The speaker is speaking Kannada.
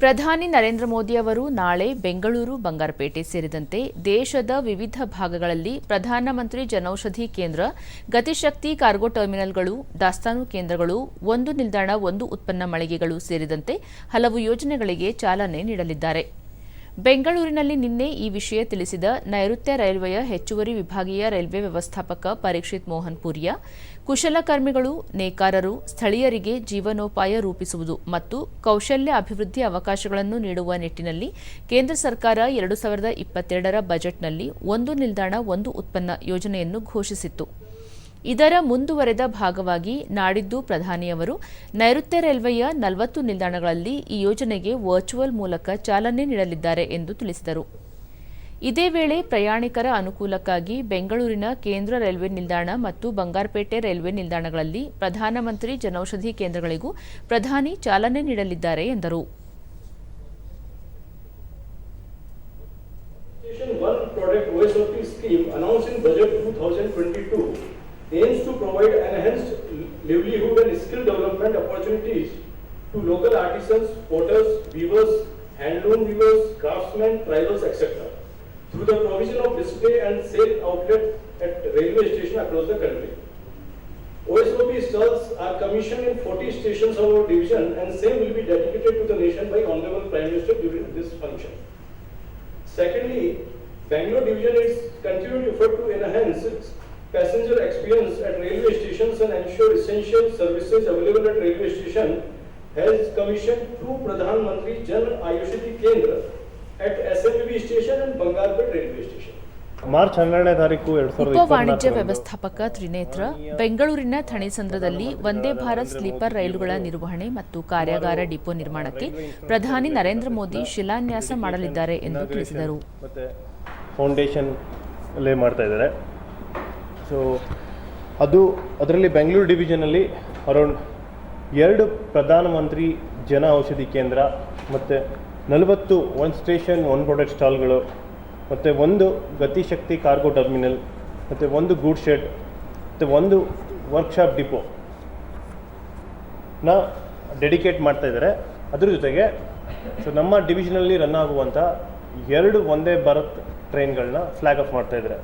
ಪ್ರಧಾನಿ ನರೇಂದ್ರ ಮೋದಿ ಅವರು ನಾಳೆ ಬೆಂಗಳೂರು, ಬಂಗಾರಪೇಟೆ ಸೇರಿದಂತೆ ದೇಶದ ವಿವಿಧ ಭಾಗಗಳಲ್ಲಿ ಪ್ರಧಾನಮಂತ್ರಿ ಜನೌಷಧಿ ಕೇಂದ್ರ, ಗತಿಶಕ್ತಿ ಕಾರ್ಗೋ ಟರ್ಮಿನಲ್ಗಳು, ದಾಸ್ತಾನು ಕೇಂದ್ರಗಳು, ಒಂದು ನಿಲ್ದಾಣ, ಒಂದು ಉತ್ಪನ್ನ ಮಳಿಗೆಗಳು ಸೇರಿದಂತೆ ಹಲವು ಯೋಜನೆಗಳಿಗೆ ಚಾಲನೆ ನೀಡಲಿದ್ದಾರೆ. ಬೆಂಗಳೂರಿನಲ್ಲಿ ನಿನ್ನೆ ಈ ವಿಷಯ ತಿಳಿಸಿದ ನೈಋತ್ಯ ರೈಲ್ವೆಯ ಹೆಚ್ಚುವರಿ ವಿಭಾಗೀಯ ರೈಲ್ವೆ ವ್ಯವಸ್ಥಾಪಕ ಪರೀಕ್ಷಿತ್ ಮೋಹನ್ ಪುರಿಯಾ ಕುಶಲಕರ್ಮಿಗಳು ನೇಕಾರರು, ಸ್ಥಳೀಯರಿಗೆ ಜೀವನೋಪಾಯ ರೂಪಿಸುವುದು ಮತ್ತು ಕೌಶಲ್ಯ ಅಭಿವೃದ್ಧಿ ಅವಕಾಶಗಳನ್ನು ನೀಡುವ ನಿಟ್ಟಿನಲ್ಲಿ ಕೇಂದ್ರ ಸರ್ಕಾರ ಎರಡು ಸಾವಿರದ ಇಪ್ಪತ್ತೆರಡರ ಬಜೆಟ್ನಲ್ಲಿ ಒಂದು ನಿಲ್ದಾಣ, ಒಂದು ಉತ್ಪನ್ನ ಯೋಜನೆಯನ್ನು ಘೋಷಿಸಿತ್ತು. ಇದರ ಮುಂದುವರೆದ ಭಾಗವಾಗಿ ನಾಡಿದ್ದು ಪ್ರಧಾನಿಯವರು ನೈಋತ್ಯ ರೈಲ್ವೆಯ ನಲವತ್ತು ನಿಲ್ದಾಣಗಳಲ್ಲಿ ಈ ಯೋಜನೆಗೆ ವರ್ಚುವಲ್ ಮೂಲಕ ಚಾಲನೆ ನೀಡಲಿದ್ದಾರೆ ಎಂದು ತಿಳಿಸಿದರು. ಇದೇ ವೇಳೆ ಪ್ರಯಾಣಿಕರ ಅನುಕೂಲಕ್ಕಾಗಿ ಬೆಂಗಳೂರಿನ ಕೇಂದ್ರ ರೈಲ್ವೆ ನಿಲ್ದಾಣ ಮತ್ತು ಬಂಗಾರಪೇಟೆ ರೈಲ್ವೆ ನಿಲ್ದಾಣಗಳಲ್ಲಿ ಪ್ರಧಾನಮಂತ್ರಿ ಜನೌಷಧಿ ಕೇಂದ್ರಗಳಿಗೂ ಪ್ರಧಾನಿ ಚಾಲನೆ ನೀಡಲಿದ್ದಾರೆ ಎಂದರು. Station One product OSOP scheme announced in budget 2022 aims to provide enhanced livelihood and skill development opportunities to local artisans, potters, weavers, handloom weavers, craftsmen, tribals, etc. through the provision of display and sale outlet at railway station across the country. OSOP stalls are commissioned in 40 stations of our division and same will be dedicated to the nation by Honorable Prime Minister during this function. Secondly, Bangalore division is continued effort to enhance passenger experience at railway stations and ensure essential services available at railway station has commissioned two Pradhan Mantri Jan Ayushiti Kendra at SMB station and Bangalpet railway station. March ಹನ್ನೆರಡನೇ ತಾರೀಕು ಎರಡ್ ಸಾವಿರದ ಉಪ ವಾಣಿಜ್ಯ ವ್ಯವಸ್ಥಾಪಕ ತ್ರಿನೇತ್ರ ಬೆಂಗಳೂರಿನ ಥಣಿಸಂದ್ರದಲ್ಲಿ ವಂದೇ ಭಾರತ್ ಸ್ಲೀಪರ್ ರೈಲುಗಳ ನಿರ್ವಹಣೆ ಮತ್ತು ಕಾರ್ಯಾಗಾರ ಡಿಪೋ ನಿರ್ಮಾಣಕ್ಕೆ ಪ್ರಧಾನಿ ನರೇಂದ್ರ ಮೋದಿ ಶಿಲಾನ್ಯಾಸ ಮಾಡಲಿದ್ದಾರೆ ಎಂದು ತಿಳಿಸಿದರು ಫೌಂಡೇಶನ್ ಲೇ ಮಾಡ್ತಾ ಇದ್ದಾರೆ ಸೊ ಅದು ಅದರಲ್ಲಿ ಬೆಂಗಳೂರು ಡಿವಿಷನಲ್ಲಿ ಅರೌಂಡ್ ಎರಡು ಪ್ರಧಾನಮಂತ್ರಿ ಜನ ಔಷಧಿ ಕೇಂದ್ರ ಮತ್ತು ನಲವತ್ತು ಒನ್ ಸ್ಟೇಷನ್ ಒನ್ ಪ್ರಾಡಕ್ಟ್ ಸ್ಟಾಲ್ಗಳು ಮತ್ತು ಒಂದು ಗತಿಶಕ್ತಿ ಕಾರ್ಗೋ ಟರ್ಮಿನಲ್ ಮತ್ತು ಒಂದು ಗೂಡ್ ಶೆಡ್ ಮತ್ತು ಒಂದು ವರ್ಕ್ಶಾಪ್ ಡಿಪೋ ನ ಡೆಡಿಕೇಟ್ ಮಾಡ್ತಾ ಇದ್ದಾರೆ. ಅದ್ರ ಜೊತೆಗೆ ಸೊ ನಮ್ಮ ಡಿವಿಷನಲ್ಲಿ ರನ್ ಆಗುವಂಥ ಎರಡು ಒಂದೇ ಭಾರತ್ ಟ್ರೈನ್ಗಳನ್ನ ಫ್ಲಾಗ್ ಆಫ್ ಮಾಡ್ತಾ ಇದ್ದಾರೆ.